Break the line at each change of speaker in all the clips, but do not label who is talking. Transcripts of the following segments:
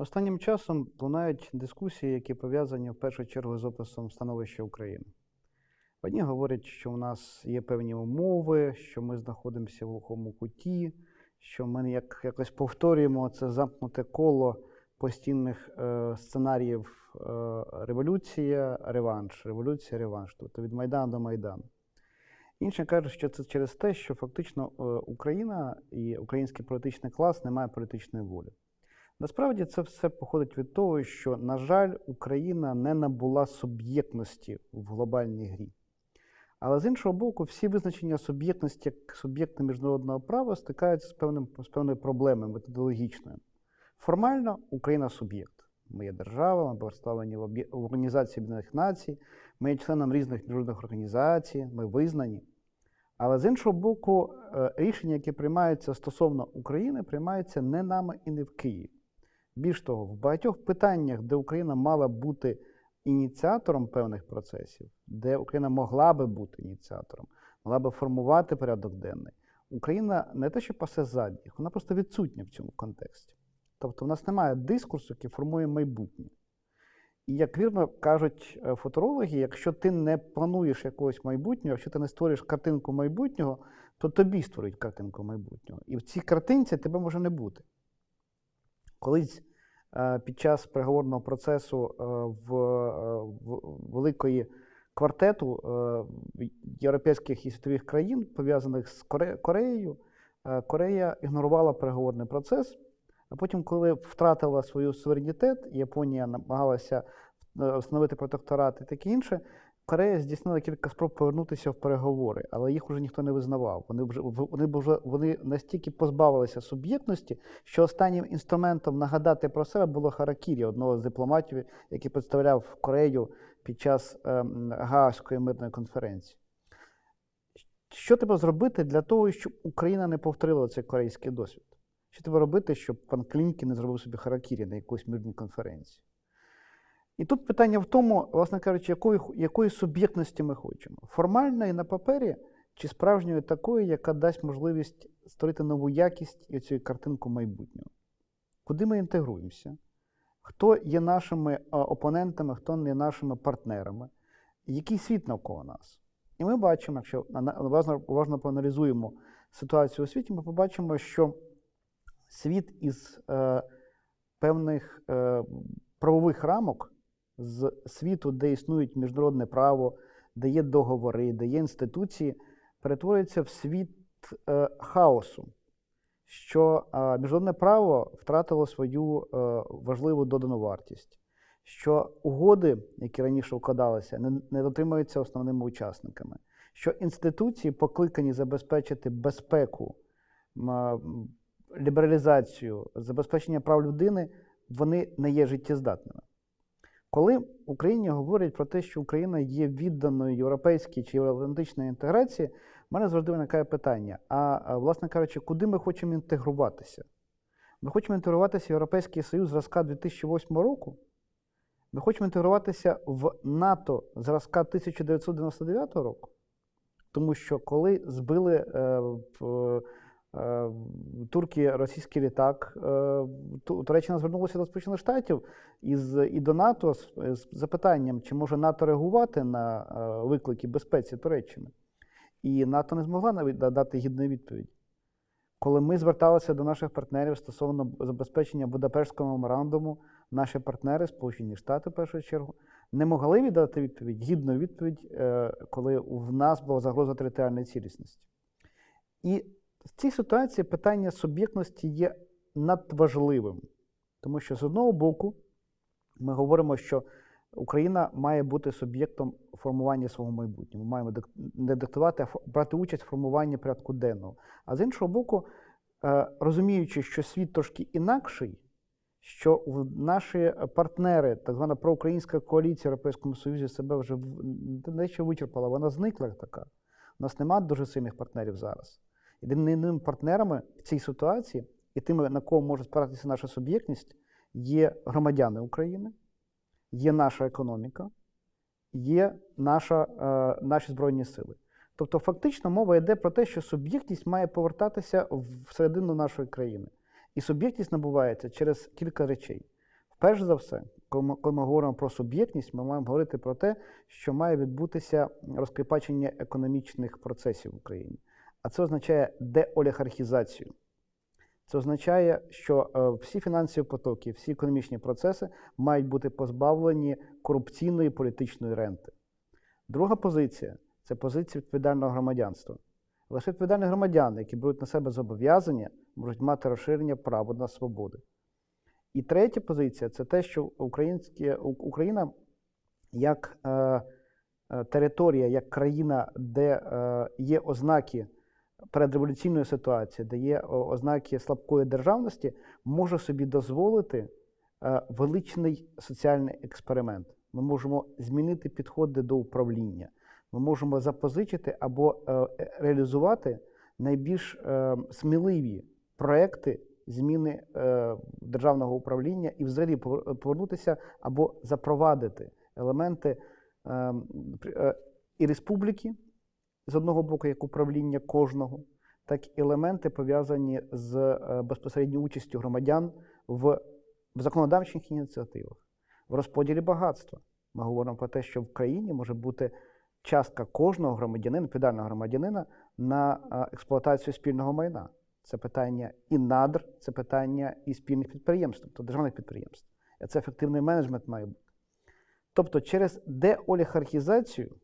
Останнім часом лунають дискусії, які пов'язані в першу чергу з описом становища України. Одні говорять, що у нас є певні умови, що ми знаходимося в глухому куті, що ми як, якось повторюємо це замкнуте коло постійних е, сценаріїв е, революція, реванш, революція, реванш, тобто від Майдану до Майдану. Інші кажуть, що це через те, що фактично е, Україна і український політичний клас не має політичної волі. Насправді це все походить від того, що, на жаль, Україна не набула суб'єктності в глобальній грі. Але з іншого боку, всі визначення суб'єктності як суб'єкта міжнародного права стикаються з, певним, з певною проблемою методологічною. Формально Україна суб'єкт. Ми є держава, ми представлені в в Організації Об'єднаних Націй, ми є членом різних міжнародних організацій, ми визнані. Але з іншого боку, е, рішення, які приймаються стосовно України, приймаються не нами і не в Києві. Більш того, в багатьох питаннях, де Україна мала бути ініціатором певних процесів, де Україна могла би бути ініціатором, могла би формувати порядок денний, Україна не те, що пасе задніх, вона просто відсутня в цьому контексті. Тобто в нас немає дискурсу, який формує майбутнє. І як вірно кажуть е, футурологи, якщо ти не плануєш якогось майбутнього, якщо ти не створюєш картинку майбутнього, то тобі створюють картинку майбутнього. І в цій картинці тебе може не бути. Колись під час переговорного процесу е, в, е, великої квартету е, європейських і світових країн, пов'язаних з Кореєю, е, Корея ігнорувала переговорний процес. А потім, коли втратила свою суверенітет, Японія намагалася е, встановити протекторат і таке інше, Корея здійснила кілька спроб повернутися в переговори, але їх вже ніхто не визнавав. Вони вже вони вже вони настільки позбавилися суб'єктності, що останнім інструментом нагадати про себе було Харакірі, одного з дипломатів, який представляв Корею під час ем, Гаазької мирної конференції. Що треба зробити для того, щоб Україна не повторила цей корейський досвід? Що треба робити, щоб пан Клінкі не зробив собі харакірі на якоїсь мирній конференції? І тут питання в тому, власне кажучи, якої, якої суб'єктності ми хочемо: формальної на папері чи справжньої такої, яка дасть можливість створити нову якість і цю картинку майбутнього. Куди ми інтегруємося? Хто є нашими опонентами, хто є нашими партнерами, який світ навколо нас? І ми бачимо, якщо уважно, уважно проаналізуємо ситуацію у світі, ми побачимо, що світ із е, певних е, правових рамок, з світу, де існують міжнародне право, де є договори, де є інституції, перетворюється в світ е, хаосу, що е, міжнародне право втратило свою е, важливу додану вартість, що угоди, які раніше укладалися, не, не дотримуються основними учасниками, що інституції покликані забезпечити безпеку, м, лібералізацію, забезпечення прав людини, вони не є життєздатними. Коли в Україні говорять про те, що Україна є відданою європейській чи євроатлантичній інтеграції, в мене завжди виникає питання: а, власне кажучи, куди ми хочемо інтегруватися? Ми хочемо інтегруватися в Європейський Союз зразка 2008 року. Ми хочемо інтегруватися в НАТО зразка 1999 року. Тому що коли збили е, е, Турції російський літак, е, Туреччина звернулася до Сполучених Штатів із, і до НАТО з, з запитанням, чи може НАТО реагувати на е, виклики безпеці Туреччини. І НАТО не змогла навіть дати гідної відповіді. Коли ми зверталися до наших партнерів стосовно забезпечення Будапештського меморандуму, наші партнери, Сполучені Штати в першу чергу, не могли віддати відповідь, гідну відповідь, коли в нас була загроза територіальної цілісності. І в цій ситуації питання суб'єктності є надважливим, тому що з одного боку ми говоримо, що Україна має бути суб'єктом формування свого майбутнього. Ми маємо не диктувати, а брати участь в формуванні порядку денного. А з іншого боку, е, розуміючи, що світ трошки інакший, що наші партнери, так звана проукраїнська коаліція в Європейському Союзі, себе вже не вичерпала, вона зникла така. У нас немає дуже сильних партнерів зараз. Єдиними партнерами в цій ситуації і тими, на кого може спиратися наша суб'єктність, є громадяни України, є наша економіка, є наша, е, наші Збройні Сили. Тобто, фактично, мова йде про те, що суб'єктність має повертатися в середину нашої країни. І суб'єктність набувається через кілька речей. Перш за все, коли ми, коли ми говоримо про суб'єктність, ми маємо говорити про те, що має відбутися розкріпачення економічних процесів в Україні. А це означає деолігархізацію. Це означає, що е, всі фінансові потоки, всі економічні процеси мають бути позбавлені корупційної політичної ренти. Друга позиція це позиція відповідального громадянства. Лише відповідальні громадяни, які беруть на себе зобов'язання, можуть мати розширення права на свободи. І третя позиція це те, що Україна як е, е, територія, як країна, де е, є ознаки передреволюційної ситуації, де є ознаки слабкої державності, може собі дозволити е, величний соціальний експеримент. Ми можемо змінити підходи до управління. Ми можемо запозичити або е, е, реалізувати найбільш сміливі проекти зміни державного управління і взагалі повер- повернутися або запровадити елементи е, пр- е, і республіки з одного боку, як управління кожного, так і елементи пов'язані з е, безпосередньою участю громадян в, законодавчих ініціативах, в розподілі багатства. Ми говоримо про те, що в країні може бути частка кожного громадянина, відповідального громадянина на е, експлуатацію спільного майна. Це питання і надр, це питання і спільних підприємств, тобто державних підприємств. Це ефективний менеджмент має бути. Тобто, через деолігархізацію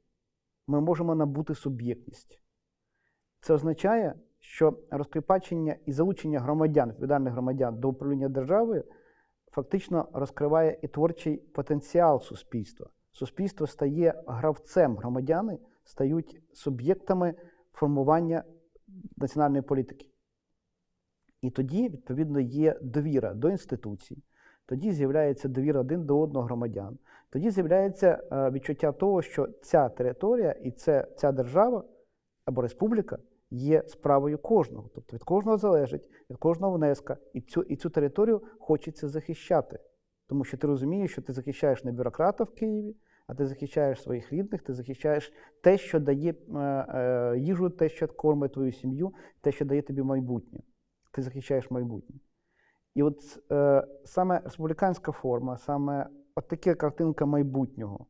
ми можемо набути суб'єктність. Це означає, що розкріпачення і залучення громадян, відповідальних громадян до управління державою фактично розкриває і творчий потенціал суспільства. Суспільство стає гравцем, громадяни стають суб'єктами формування національної політики. І тоді, відповідно, є довіра до інституцій, тоді з'являється довіра один до одного громадян. Тоді з'являється е, відчуття того, що ця територія і це, ця держава або республіка є справою кожного. Тобто від кожного залежить, від кожного внеска, і цю, і цю територію хочеться захищати. Тому що ти розумієш, що ти захищаєш не бюрократа в Києві, а ти захищаєш своїх рідних, ти захищаєш те, що дає е, е, їжу, те, що кормить твою сім'ю, те, що дає тобі майбутнє. Ти захищаєш майбутнє. І от е, саме республіканська форма, саме от така картинка майбутнього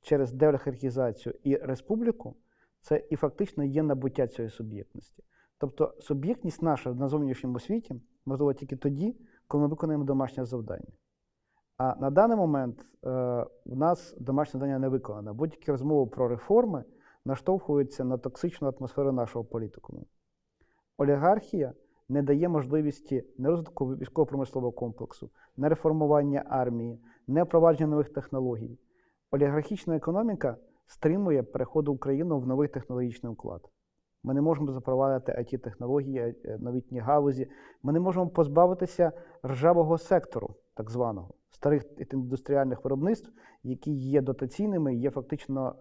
через деолігархізацію і республіку, це і фактично є набуття цієї суб'єктності. Тобто суб'єктність наша на зовнішньому світі можливо тільки тоді, коли ми виконуємо домашнє завдання. А на даний момент е, в нас домашнє завдання не виконано. Будь-які розмови про реформи наштовхуються на токсичну атмосферу нашого політикуму. Олігархія не дає можливості не розвитку військово-промислового комплексу, не реформування армії, не впровадження нових технологій. Олігархічна економіка стримує переход України в новий технологічний уклад. Ми не можемо запровадити it технології е, новітні галузі. Ми не можемо позбавитися ржавого сектору, так званого, старих індустріальних виробництв, які є дотаційними є фактично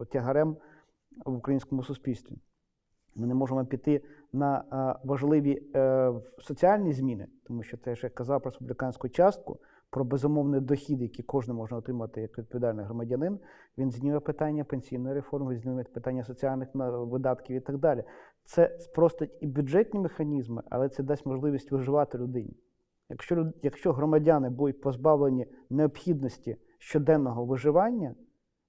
е, тягарем в українському суспільстві. Ми не можемо піти на е, важливі е, соціальні зміни, тому що те, що я казав про республіканську частку, про безумовний дохід, який кожен може отримати як відповідальний громадянин, він зніме питання пенсійної реформи, зніме питання соціальних видатків і так далі. Це спростить і бюджетні механізми, але це дасть можливість виживати людині. Якщо, якщо громадяни будуть позбавлені необхідності щоденного виживання,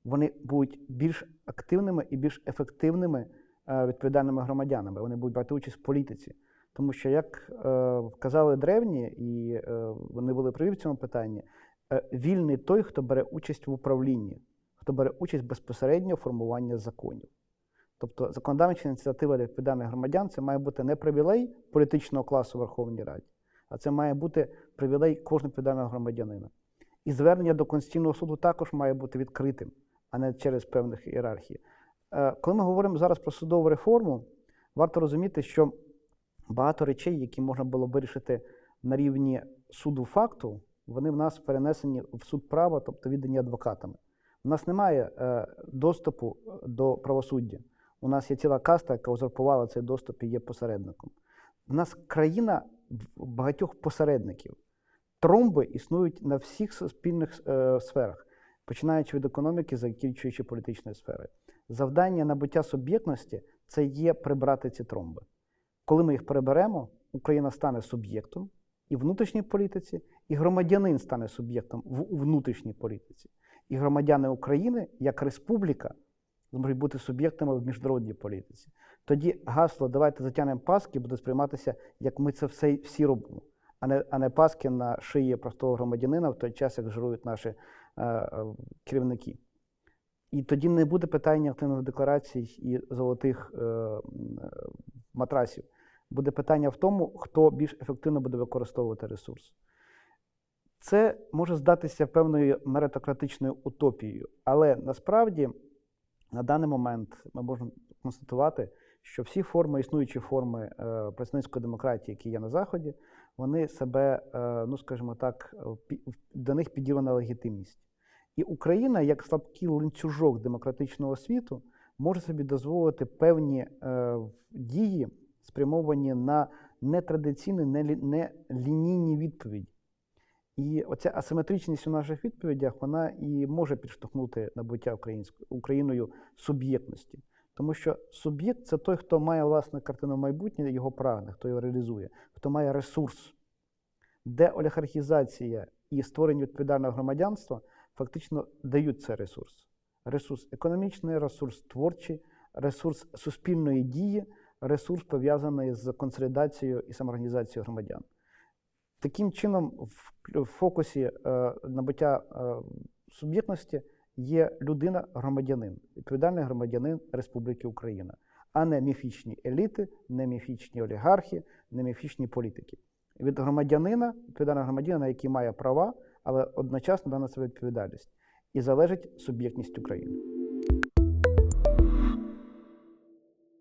вони будуть більш активними і більш ефективними відповідальними громадянами. Вони будуть брати участь в політиці. Тому що, як е, казали древні, і е, вони були праві в цьому питанні, е, вільний той, хто бере участь в управлінні, хто бере участь безпосередньо в формуванні законів. Тобто законодавча ініціатива для відповідальних громадян це має бути не привілей політичного класу Верховній Раді, а це має бути привілей кожного відповідального громадянина. І звернення до Конституційного суду також має бути відкритим, а не через певних ієрархій. Е, Коли ми говоримо зараз про судову реформу, варто розуміти, що багато речей, які можна було вирішити на рівні суду факту, вони в нас перенесені в суд права, тобто віддані адвокатами. У нас немає е, доступу до правосуддя. У нас є ціла каста, яка узурпувала цей доступ і є посередником. У нас країна багатьох посередників. Тромби існують на всіх суспільних е, сферах, починаючи від економіки, закінчуючи політичною сферою. Завдання набуття суб'єктності це є прибрати ці тромби. Коли ми їх приберемо, Україна стане суб'єктом, і внутрішній політиці, і громадянин стане суб'єктом в внутрішній політиці. І громадяни України як республіка зможуть бути суб'єктами в міжнародній політиці. Тоді гасло Давайте затягнемо паски буде сприйматися, як ми це все всі робимо, а не, а не паски на шиї простого громадянина в той час, як жирують наші е, е, керівники. І тоді не буде питання активних декларацій і золотих е, е, матрасів. Буде питання в тому, хто більш ефективно буде використовувати ресурс. Це може здатися певною меритократичною утопією, але насправді на даний момент ми можемо констатувати, що всі форми, існуючі форми е, представницької демократії, які є на Заході, вони себе, е, ну скажімо так, е, до них піділена легітимність. І Україна, як слабкий ланцюжок демократичного світу, може собі дозволити певні е, дії, спрямовані на нетрадиційні, нелі- нелінійні відповіді. І оця асиметричність у наших відповідях вона і може підштовхнути набуття Україною суб'єктності. Тому що суб'єкт це той, хто має власне картину майбутнє, його прагне, хто його реалізує, хто має ресурс, де олігархізація і створення відповідального громадянства фактично дають цей ресурс. Ресурс економічний, ресурс творчий, ресурс суспільної дії, ресурс пов'язаний з консолідацією і самоорганізацією громадян. Таким чином, в фокусі е, набуття е, суб'єктності є людина-громадянин, відповідальний громадянин Республіки Україна, а не міфічні еліти, не міфічні олігархи, не міфічні політики. Від громадянина, відповідального громадянина, який має права, але одночасно на себе відповідальність. І залежить суб'єктність України.